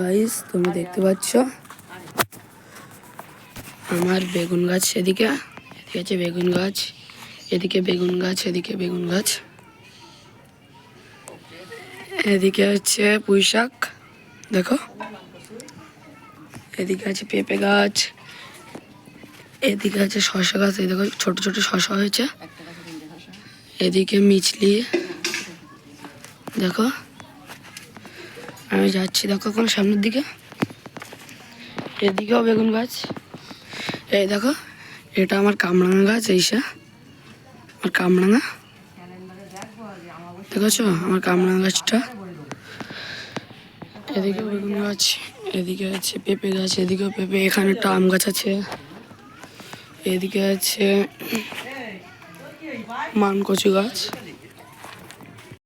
Guys তুমি দেখতে পাচ্ছ? আমার বেগুন গাছ এদিকে এদিকে আছে বেগুন গাছ, এদিকে বেগুন গাছ, এদিকে বেগুন গাছ। এদিকে হচ্ছে পুঁই শাক, দেখো। এদিকে আছে পেঁপে গাছ, এদিকে আছে শশা গাছ, এই দেখো ছোট ছোট শশা হয়েছে। এদিকে মিছলি, দেখো। আমি যাচ্ছি, দেখো এখন সামনের দিকে। এদিকেও বেগুন গাছ। এই দেখো, এটা আমার কামরাঙা গাছ, এইসা। আমার কামরাঙা। দেখেছ? আমার কামরাঙা গাছটা। এদিকে বেগুন গাছ, এদিকে আছে পেঁপে গাছ, এদিকেও পেঁপে, এখানে একটা আম গাছ আছে। এদিকে আছে মানকচু গাছ।